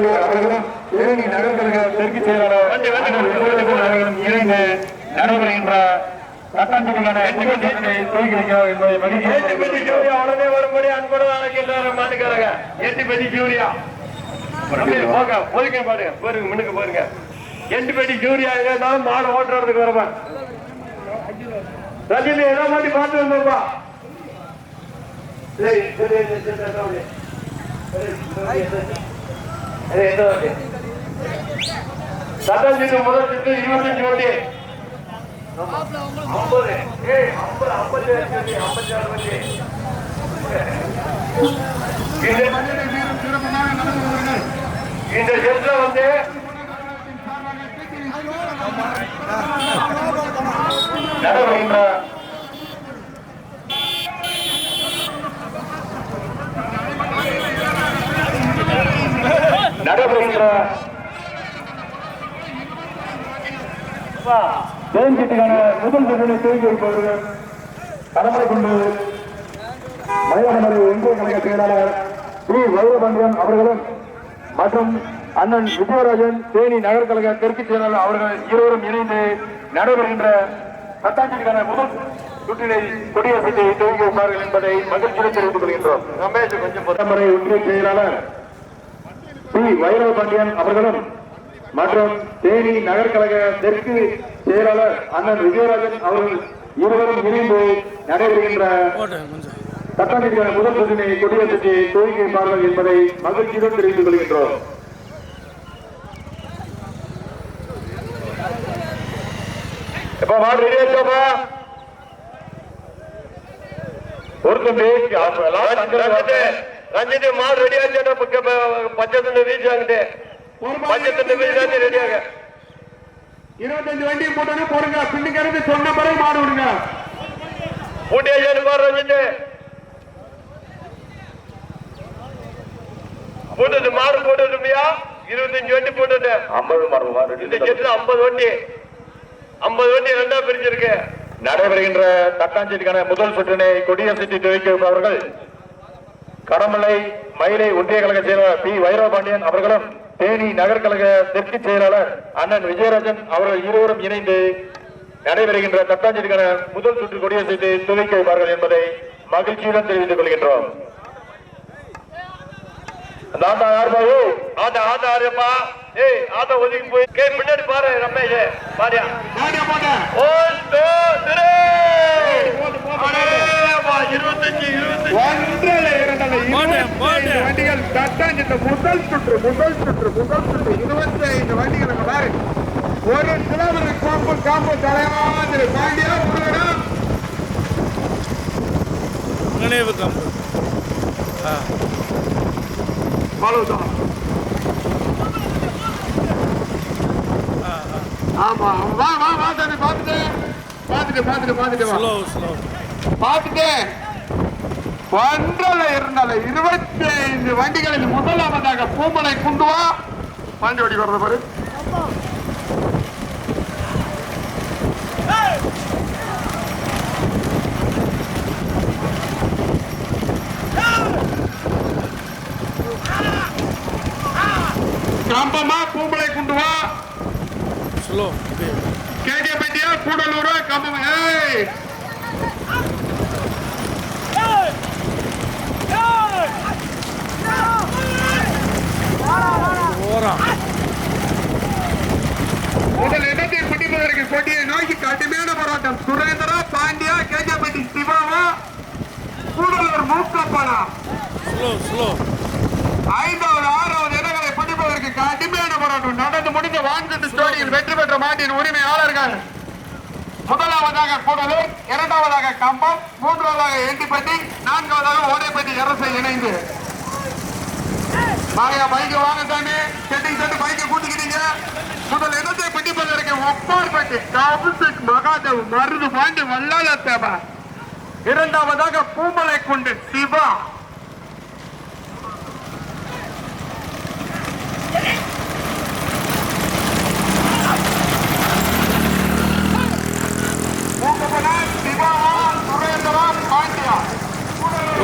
பாண்டியன் அவர்களும் தேனி நகர்கழக தெற்கு செயலாளர் அண்ணன் விஜயகுமார் அவர்களும் இணைந்து நடைபெறுகின்ற சட்டமன்றமான நிகழ்ச்சிகளை துவக்கி வைக்கிறார் என்பதை மகிழ்ச்சி எட்டுப்பட்டி ஜூரியா உடனே வரும்படி அன்புடன் அழைக்கின்றார் மாட்டுக்காரங்க எட்டுப்பட்டி ஜூரியா. தம்பி, போங்க போதுங்க பாருங்க போருங்க முன்னுக்கு போருங்க. எட்டுப்பட்டி ஜூரியா இருந்தாலும் மாடு ஓட்டுறதுக்கு வரப்பா ரஜினி ஏதோ மாட்டி பார்த்து வந்தோம்ப்பா சரி. சரி சரி, சரி, சரி, எந்த வண்டி? சட்டம் சீட்டு முதல் சீட்டு இருபத்தஞ்சு வண்டி. ஐம்பது. ஏய் ஐம்பது ஐம்பத்தி ஏழு ஐம்பத்தி ஆறு இந்த- செட்ல வந்து நடவடிக்கை நடைபெறுகின்ற தேன்சிட்டுக்கான முதல் பகுதியை துவக்கி வைப்பவர்கள் கடமை கொண்டு மலையாளமலை ஒன்றிய கழக செயலாளர் ஸ்ரீ வைரபாண்டியன் அவர்களும் மற்றும் அண்ணன் விஜயராஜன் தேனி நகர்கழக தெற்கு செயலாளர் அவர்கள் இருவரும் இணைந்து நடைபெறுகின்ற பத்தாண்டிற்கான முதல் சுற்றினை கொடியசைத்தை துவக்கி வைப்பார்கள் என்பதை மகிழ்ச்சியுடன் தெரிவித்துக் கொள்கின்றோம். ரமேஷ் கொஞ்சம் மலையாளமலை ஒன்றிய செயலாளர் பி வைரவ பாண்டியன் அவர்களும் மற்றும் தேனி நகர்கழக தெற்கு செயலாளர் அண்ணன் விஜயராஜன் அவர்கள் இருவரும் இணைந்து நடைபெறுகின்ற சட்டத்திற்கான முதல் பிரதினை கொடியேற்றத்தை துவங்கி வைப்பார்கள் என்பதை மகிழ்ச்சியுடன் தெரிவித்துக் கொள்கின்றோம். இப்ப மாடு ரஞ்சித் மாடு ரெடி ஆச்சா பச்சை தண்ணி வீச்சு வாங்கிட்டு. பச்சை தண்ணி வீச்சு ரெடி ஆக. இருபத்தஞ்சு வண்டி போட்டோன்னு போடுங்க. பின்னுக்கிறது சொன்ன பிறகு மாடு விடுங்க. பூட்டி ஆச்சான்னு பாரு ரஞ்சித் போட்டது மாடு போட்டதுமையா இருபத்தஞ்சு வண்டி போட்டது ஐம்பது மாடு இந்த செட்ல ஐம்பது வண்டி. ஐம்பது வண்டி ரெண்டா பிரிச்சிருக்கு நடைபெறுகின்ற தட்டாஞ்சிற்கான முதல் சுற்றினை கொடியசைத்து துவக்கி வைப்பவர்கள் கடமலை மயிலை ஒன்றிய கழக செயலாளர் பி. வைரவபாண்டியன் அவர்களும் தேனி நகர்கழக தெற்கு செயலாளர் அண்ணன் விஜயராஜன் அவர்கள் இருவரும் இணைந்து நடைபெறுகின்ற தட்டாஞ்சிற்கான முதல் சுற்று கொடியசைத்து துவக்கி வைப்பார்கள் என்பதை மகிழ்ச்சியுடன் தெரிவித்துக் கொள்கின்றோம். ஆட்டா யார் பாபு? ஆட்டா ஆட்டா ஆறுப்பா ஏய் ஆட்டா ஒதுக்கி போய் கே பின்னாடி பாரு ரமேஷ். பாரியா. ஒன் டூ த்ரீ இருபத்தஞ்சு இருபத்தஞ்சு. ஒன்றரை இரண்டரை வண்டிகள் தட்டாஞ்சிட்ட முதல் சுற்று முதல் சுற்று முதல் சுற்று இருபத்தி ஐந்து வண்டிகள் அங்க பாரு. ஒரு கிலோமீட்டர் காம்பு காம்பு தலையாந்திரி பாண்டியா உங்களோட நினைவு கம்பு. அவ்வளவுதான் ஆமா வா வா வா தம்பி பார்த்துட்டு. பார்த்துட்டு பார்த்துட்டு பார்த்துட்டு வா. பார்த்துட்டு. ஒன்றரை இரண்டரை இருபத்தி ஐந்து வண்டிகளில் முதலாவதாக பூமலை குண்டு வா. பாண்டி வண்டி வர்றது பாரு கம்பமா பூமலை குண்டு வா ஸ்லோ கேகே பட்டியா கூடலூரா கம்பம் ஏய் ஓரம் முதல் இடத்தை பிடிப்பதற்கு கொடியை நோக்கி கடுமையான போராட்டம் சுரேந்திரா பாண்டியா கேஜப்பட்டி சிவாவா கூடலூர் மூக்கப்பனா ஸ்லோ ஸ்லோ ஐந்தாவது ஆறாவது இடங்களை பிடிப்பதற்கு கடுமையான போராட்டம் நடந்து முடிந்த வான்கட்டு ஸ்டோரியில் வெற்றி பெற்ற மாட்டின் உரிமையாளர்கள் முதலாவதாக கூடலூர் இரண்டாவதாக கம்பம் மூன்றாவதாக எண்டிப்பட்டி நான்காவதாக ஓடைப்பட்டி அரசை இணைந்து வாங்க பைக்கு வாங்க தானே செட்டிங் செட்டு பைக்கை கூட்டிக்கிட்டீங்க. முதல் இடத்தை பிடிப்பதற்கு ஒப்பார்பட்டி காபுசிக் மகாதேவ் மருது பாண்டி வல்லால தேவை. இரண்டாவதாக பூமலை குண்டு சிவா.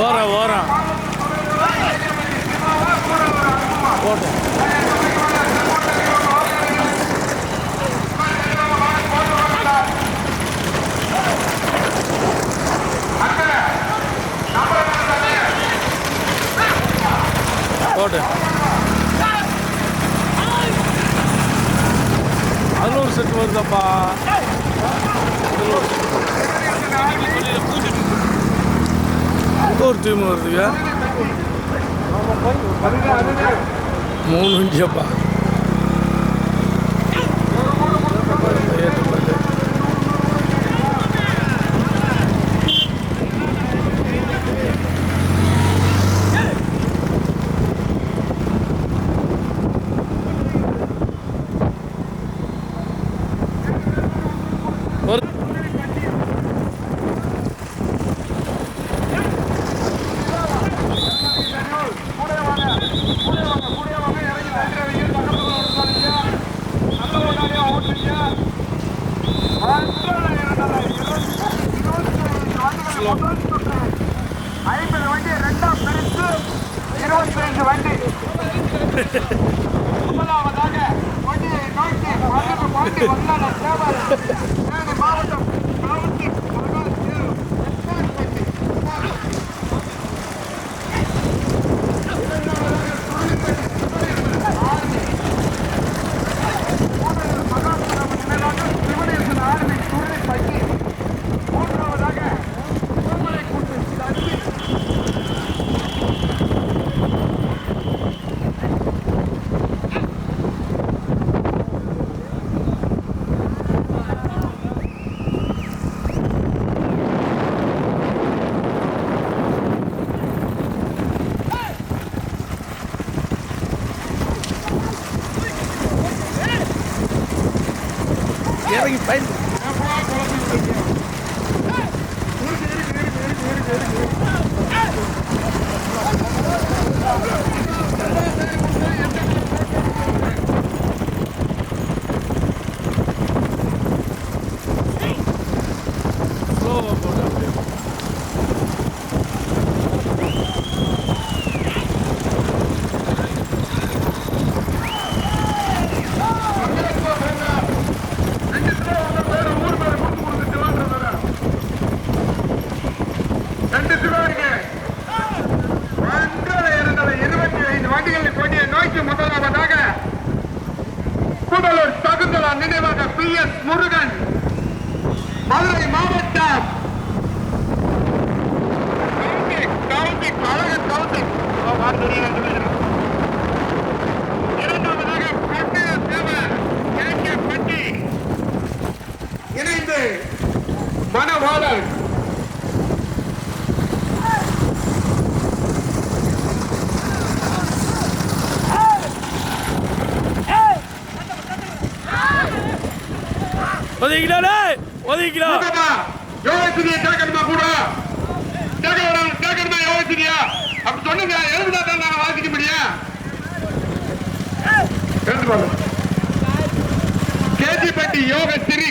ஓரம் ஓரம். போட்டோம் போட்டு. பதினோரு செட்டு வருதப்பா? ஒரு டீம் வருதுங்க. மூணு வண்டியாப்பா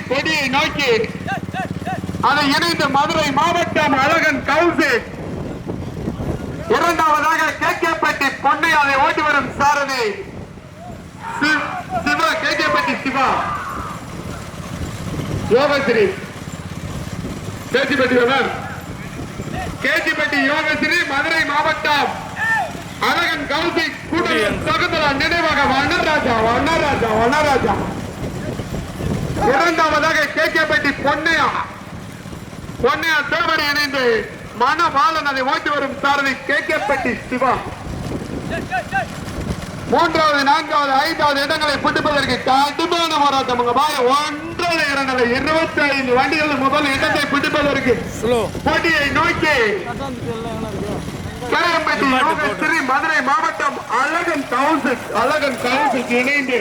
கொடியை நோக்கி. அதை இணைந்த மதுரை மாவட்டம் அழகன் கவுசு. இரண்டாவதாக கேகேப்பட்டி பொன்னை அதை ஓட்டி வரும் சாரதி. சிவா கேகேப்பட்டி சிவா. யோகஸ்ரீ. கேஜிப்பட்டி மேம் கேஜிப்பட்டி யோகஸ்ரீ மதுரை மாவட்டம் அழகன் கௌசிக் கூட்டணி சகுந்தலா நினைவாக வண்ணராஜா வண்ணராஜா வண்ணராஜா இரண்டாவதாக கேகேப்பட்டி பொன்னையா. பொன்னையா தேவரை இணைந்து மனபாலன் அதை ஓட்டி வரும் சாரதி கேகேப்பட்டி சிவா. மூன்றாவது நான்காவது ஐந்தாவது இடங்களை பிடிப்பதற்கு கடுமையான போராட்டம். ஒன்றரை இரண்டரை இருபத்தி ஐந்து வண்டிகள் முதல் இடத்தை பிடிப்பதற்கு போட்டியை நோக்கி கேரம்பட்டி ஸ்ரீ மதுரை மாவட்டம் அழகன் கவுன்சில் அழகன் கவுன்சில் இணைந்து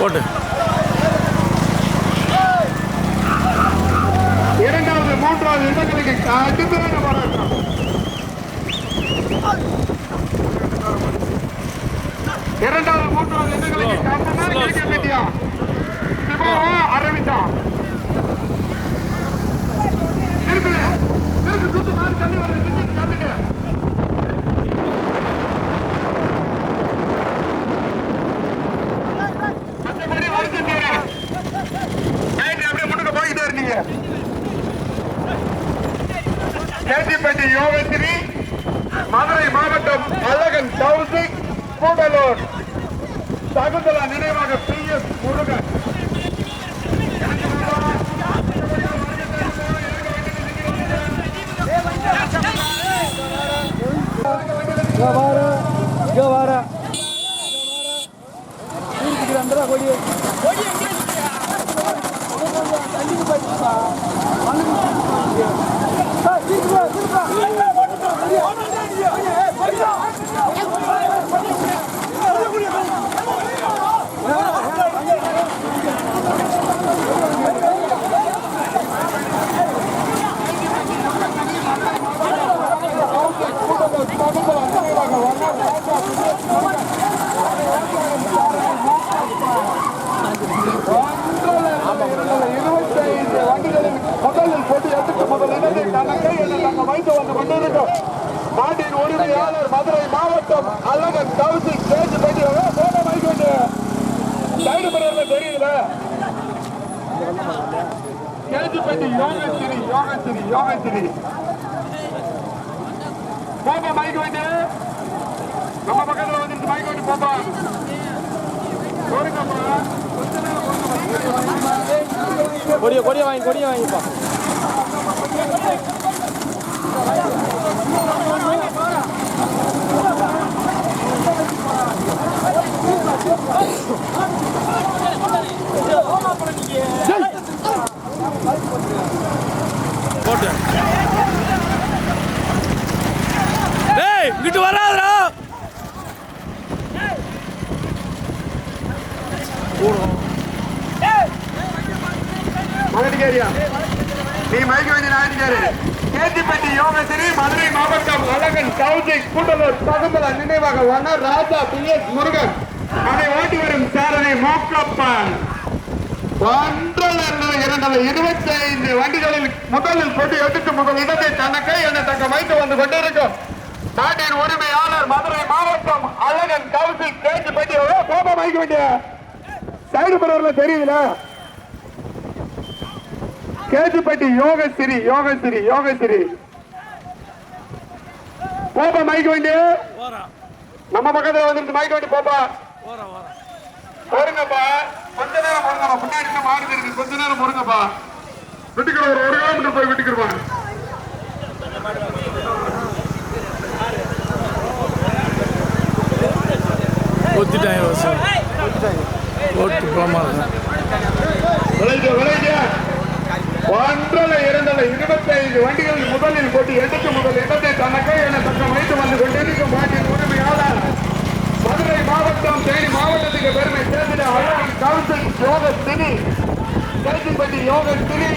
போட்டு இரண்டாவது மூன்றாவது இடங்களுக்கு கடுமையான போராட்டம் இரண்டாவது மூன்றாவது இடங்களுக்கு கடுமையான. கேட்கப்பட்டியா சிவாவா அரவிந்தா இருக்கு இருக்கு சுத்து மாறி தள்ளி வருது சுத்தி தள்ளுங்க மற்றபடி கேட்டிப்பட்டி யோகஸ்ரீ மதுரை மாவட்டம் அழகன் கௌசிக் கூடலூர் சகுந்தலா நினைவாக பி எஸ் முருகன் இருபத்தைந்து வண்டிகளில் முதலில் போட்டி எடுத்து முதல் இடத்தை கணக்கை நாங்கள் வைத்து வந்து கொண்டிருக்கோம் நாட்டின் உரிமையாளர் மதுரை மாவட்டம் அழகன் கவுசி கேஜி பற்றி போன வைக்கொண்டு சைடு பண்ணுறது தெரியுதுல கேஜிப்பட்டி யோகஸ்ரீ யோகஸ்ரீ யோகஸ்ரீ போப்பா மைக் வந்து நம்ம பக்கத்தில் வந்து மைக் வந்து போப்பா. போருங்கப்பா கொடிய கொடிய வாங்கி கொடிய வாங்கிப்பா. போட்டு இங்கிட்டு வராதடா. நீ மயக்க வேண்டிய நாயடிக்காரு கேத்திப்பட்டி யோகசிரி மதுரை மாவட்டம் அழகன் கவுசிக் கூட்டலூர் பகும்பல நினைவாக வண்ண ராஜா பி எஸ் முருகன். அதை ஓட்டி வரும் சாரதி மோக்கப்பன். ஒன்றரை இரண்டரை இருபத்தி ஐந்து வண்டிகளில் முதலில் போட்டி எடுத்து முதல் இடத்தை தனக்கை தக்க வைத்து வந்து கொண்டிருக்கும். நாட்டின் உரிமையாளர் மதுரை மாவட்டம் அழகன் கவுசிக் கேத்திப்பட்டி கோபம் மைக்க வேண்டிய சைடு பரவல தெரியுதுல? கேஜிப்பட்டி யோகஸ்ரீ யோகஸ்ரீ யோகஸ்ரீ. போப்பா மைக் வண்டி. போறா. நம்ம பக்கத்துல வந்துட்டு மைக் வண்டி போப்பா. போறா போறா. பொறுங்கப்பா கொஞ்ச நேரம் பொறுங்கப்பா இருந்து மாறுது இருக்கு கொஞ்ச நேரம் பொறுங்கப்பா வீட்டுக்கு ஒரு ஒரு கிலோமீட்டர் போய் வீட்டுக்கு ஒத்திட்டாங்க வசம் ஓட்டு போலாமா விளைஞ்ச விளைஞ்ச. ஒன்றரை இரண்டரை இருபத்தி ஐந்து வண்டிகள் முதலில் போட்டு எடுத்து முதல் இடத்தை தனக்கே என தக்கம் வைத்து வந்து கொண்டிருக்கும் பாட்டின் உரிமையாளர் மதுரை மாவட்டம் தேனி மாவட்டத்துக்கு பெருமை சேர்ந்த அழகின் கவுன்சில் யோக திணி கேசிப்பட்டி யோக திணி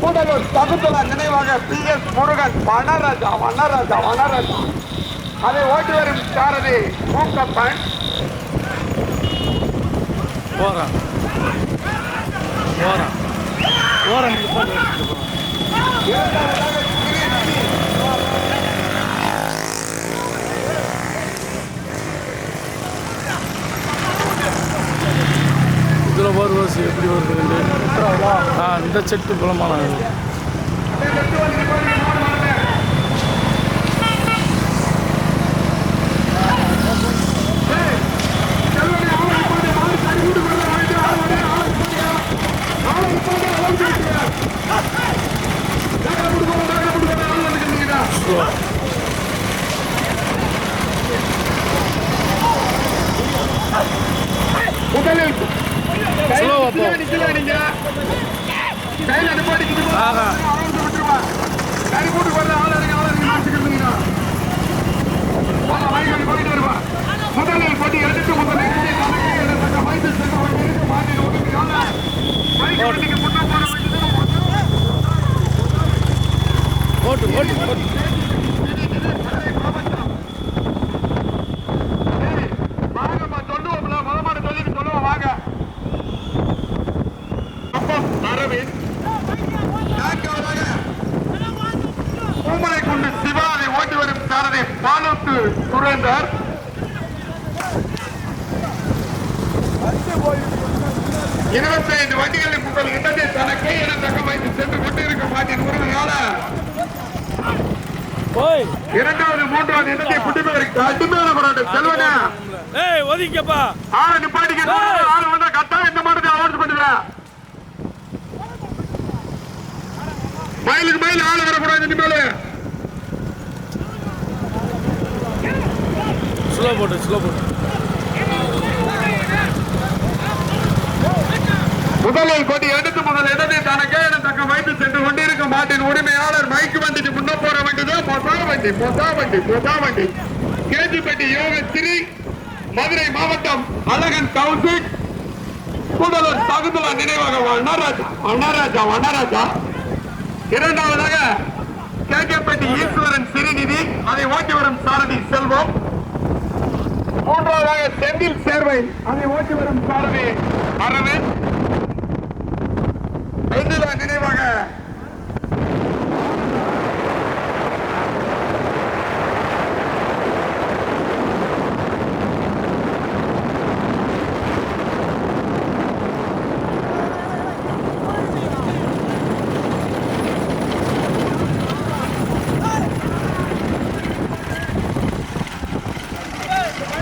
கூடலூர் தகுந்தல நினைவாக பி எஸ் முருகன் வனராஜா வனராஜா வனராஜா. அதை ஓட்டி வரும் சாரதி மூக்கப்பன். போறா போறா போறா இதில் ஒரு வருஷம் எப்படி வருது ஆ இந்த செட்டு குளமான முதலில் Slow ஆ போ. நீங்க கையில் அனுப்பாடி ஆஹா கறி போட்டு வர்ற ஆள் இருக்கு ஆள் இருக்கு மாற்றிக்கிறீங்க போயிட்டு வருவா முதலில் போட்டி எடுத்து முதல் இடத்தை தனக்கு இடத்தக்க வைத்து சென்று கொண்டிருக்கும் மாட்டின் உரிமையாளர் பைக் வண்டிக்கு முன்ன போன ஓட்டு ஓட்டு ஓட்டு வாங்கம்மா சொல்லுவோம்ல முத மாடு சொல்லிட்டு சொல்லுவோம் வாங்க அப்பம் அரவிந்த் நான்காவதாக பூமலை கொண்டு சிவாவை ஓட்டி வரும் பாலத்து சுரேந்தர். இருபத்தி ஐந்து வண்டிகளில் உங்கள் இடத்தை தனக்கே என தக்க வைத்து சென்று கொண்டிருக்கும் மாட்டின் உரிமையாளர் இரண்டாவது மூன்றாவது இடத்தை பிடிப்பதற்கு கடுமையான போராட்டம் செல்வனா. ஏய் ஒதுக்கப்பா ஆறு நிப்பாட்டிக்க ஆறு வந்தா கட்டாயம் இந்த மாட்டத்தை அவார்டு பண்ணுற மயிலுக்கு மயில் ஆளு வரக்கூடாது இனிமேலு. ஸ்லோ போட்டு ஸ்லோ போட்டு. முதலில் கொண்டு எடுத்து முதல் இடத்தை தனக்கே என தக்க வைத்து சென்று கொண்டிருக்கும் மாட்டின் உரிமையாளர் மைக்கு வந்துட்டு முன்ன போற வண்டிதான் பொசா வண்டி பொசா வண்டி பொசா வண்டி. கேஜிப்பட்டி யோகஸ்ரீ மதுரை மாவட்டம் அழகன் கவுசிக் கூடலூர் தகுந்தலா நினைவாக வண்ணராஜா அண்ணராஜா வண்ணராஜா. இரண்டாவதாக கேஜிப்பட்டி ஈஸ்வரன் சிறுநிதி. அதை ஓட்டி வரும் சாரதி செல்வம். மூன்றாவதாக செந்தில் சேர்வை. அதை ஓட்டி வரும் சாரதி வெண்ணிலா நினைவாக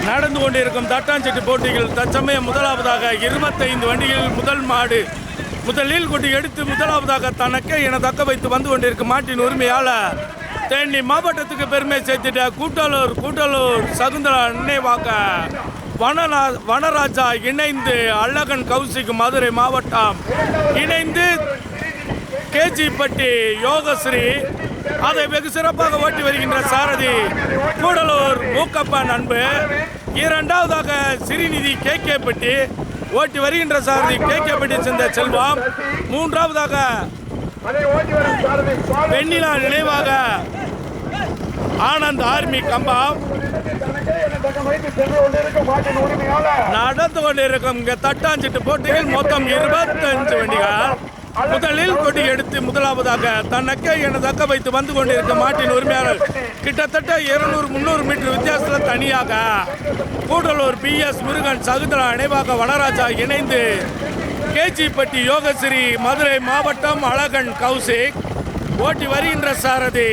நடந்து கொண்டிருக்கும் தட்டாஞ்சிட்டு போட்டிகள் தற்சமயம் முதலாவதாக இருபத்தைந்து வண்டிகளில் முதல் மாடு முதலில் கொண்டு எடுத்து முதலாவதாக தனக்கே என தக்க வைத்து வந்து கொண்டிருக்கும் மாட்டின் உரிமையாளர் தேனி மாவட்டத்துக்கு பெருமை சேர்த்துட்ட கூட்டலூர் கூட்டலூர் சகுந்தலா நினைவாக்க வனரா வனராஜா இணைந்து அழகன் கௌசிக் மதுரை மாவட்டம் இணைந்து கேஜிப்பட்டி யோகஸ்ரீ அதை வெகு சிறப்பாக ஓட்டி வருகின்ற சாரதி கூடலூர் மூக்கப்பன் அன்பு. இரண்டாவதாக சிறுநிதி கே பட்டி ஓட்டி வருகின்ற சாரதி கே பட்டி சேர்ந்த செல்வம். மூன்றாவதாக வெண்ணிலா நினைவாக ஆனந்த் ஆர்மி கம்பம் நடந்து கொண்டிருக்கும் இங்க தட்டாஞ்சிட்டு போட்டியில் மொத்தம் இருபத்தஞ்சு வண்டிகள் முதலில் கொடி எடுத்து முதலாவதாக தனக்கே என தக்க வைத்து வந்து கொண்டிருக்கும் மாட்டின் உரிமையாளர் கிட்டத்தட்ட இருநூறு முந்நூறு மீட்டர் வித்தியாசத்தில் தனியாக கூடலூர் பி எஸ் முருகன் சகுந்தலா நினைவாக வனராஜா இணைந்து கேஜிப்பட்டி யோகஸ்ரீ மதுரை மாவட்டம் அழகன் கௌசிக் ஓட்டி வருகின்ற சாரதி.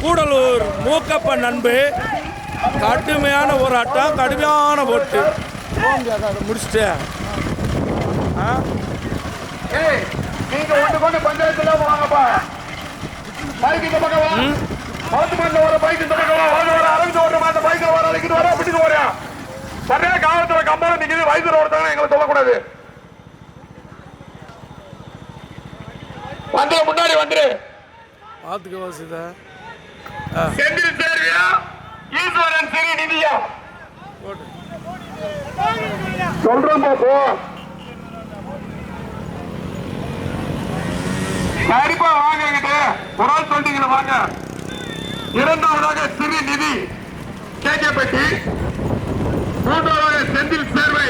கூடலூர் மூக்கப்பன் நண்பு கடுமையான போராட்டம் கடுமையான ஓட்டு. முடிச்சுட்டு. ஆ? நீங்க ஒன்று கொண்டு பஞ்சாயத்துல வாங்கப்பா. பைக் இந்த பக்கம் வா. மவுத்து மண்ணில் வர பைக் இந்த பக்கம் வா. வாங்க வர அரவிந்த் ஓடுற மாதிரி பைக்கில் வர அழைக்கிட்டு வர பிடிச்சு போறியா? சரியா காலத்துல கம்பளம் நிக்குது வயசுல ஒருத்தவங்க எங்களை சொல்லக்கூடாது. வந்துரு முன்னாடி வந்துரு. பார்த்துக்க வாசிதா. செந்தில் சேர்வியா? ஈஸ்வரன் சிறி நிதியா? சொல்றேன் போ. கண்டிப்பா வாங்க என்கிட்ட. ஒரு ஆள் சொல்றீங்களா? வாங்க. இரண்டாவதாக சிறு நிதி. கேகேப்பட்டி மூன்றாவதாக செந்தில் சேர்வை.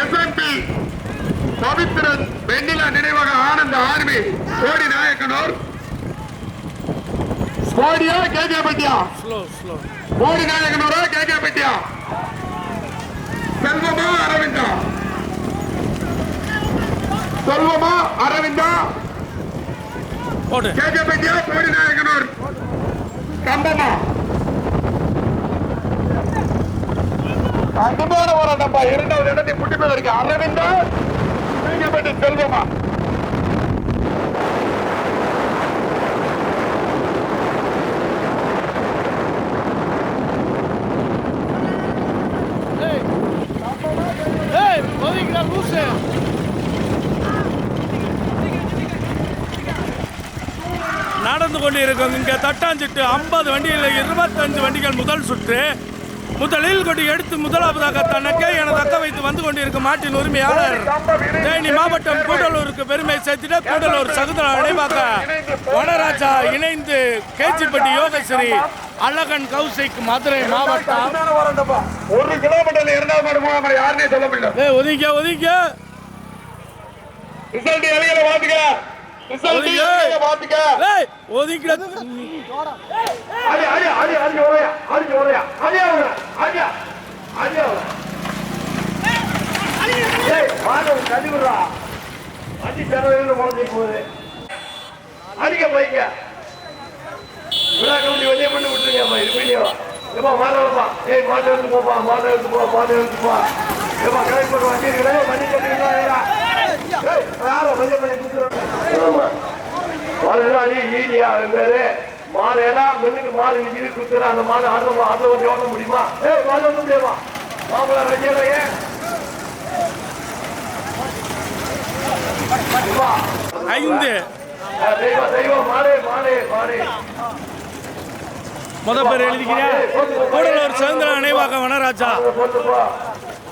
எஸ்என்பி பவித்ரன் வெண்ணிலா நினைவாக ஆனந்த ஆர்மி. கோடி நாயக்கனூர். கோடியா கேஜே பட்டியா கோடி நாயக்கனூரா கேஜே பட்டியா செல்வமா அரவிந்தா? செல்வமா அரவிந்தா? போடு. கேகேப்பட்டியா கோடி நாயகனூர் கம்பமா. கடுமையான போராட்டம்ப்பா. இரண்டாவது இடத்தை புட்டிப்பதற்கு அரவிந்தா கேகேப்பட்டி செல்வமா? நடந்து கொண்டிருக்கும் இங்கே தட்டாஞ்சிட்டு ஐம்பது வண்டிகளில் இருபத்தஞ்சு வண்டிகள் முதல் சுற்று. முதலில் கொடி எடுத்து முதலாவதாக தனக்கே என தக்க வைத்து வந்து கொண்டிருக்கும் மாட்டின் உரிமையாளர். தேனி மாவட்டம் கூடலூருக்கு பெருமை சேர்த்திட கூடலூர் சகுந்தலா நினைவாக வனராஜா இணைந்து கேச்சிப்பட்டி யோகஸ்ரீ அழகன் கௌசிக் மதுரை மாவட்டம். ஒரு இரண்டாவது ஏய் ஒதுங்க ஒதுங்க அடிக்க போய்க்க விழா கமிட்டி வெளியே பண்ணி விட்டுருங்கம்மா இது வீடியோ ஏப்பா மாலை வைப்பா ஏய் எடுத்து போப்பா எடுத்து போ எடுத்து போ ஏப்பா கரெக்ட் பண்ணி வச்சிருக்கீங்களே மணி கட்டிங்களா அடி ஈடியா பேரு மாலையெல்லாம் மெல்லுக்கு மாலை நிற்கிது கொடுத்துறா அந்த மாலை ஆடுற ஆடுற வந்து ஓட்ட முடியுமா? ஏய் மாலை வந்து முடியுமா மாப்பிள்ள ரஜினையே ஐந்து. தெய்வம் தெய்வம் மாலை மாலை மாலை. முத பேர் எழுதிக்கிறியா கூடலூர் சுதந்திர நினைவாக வனராஜா.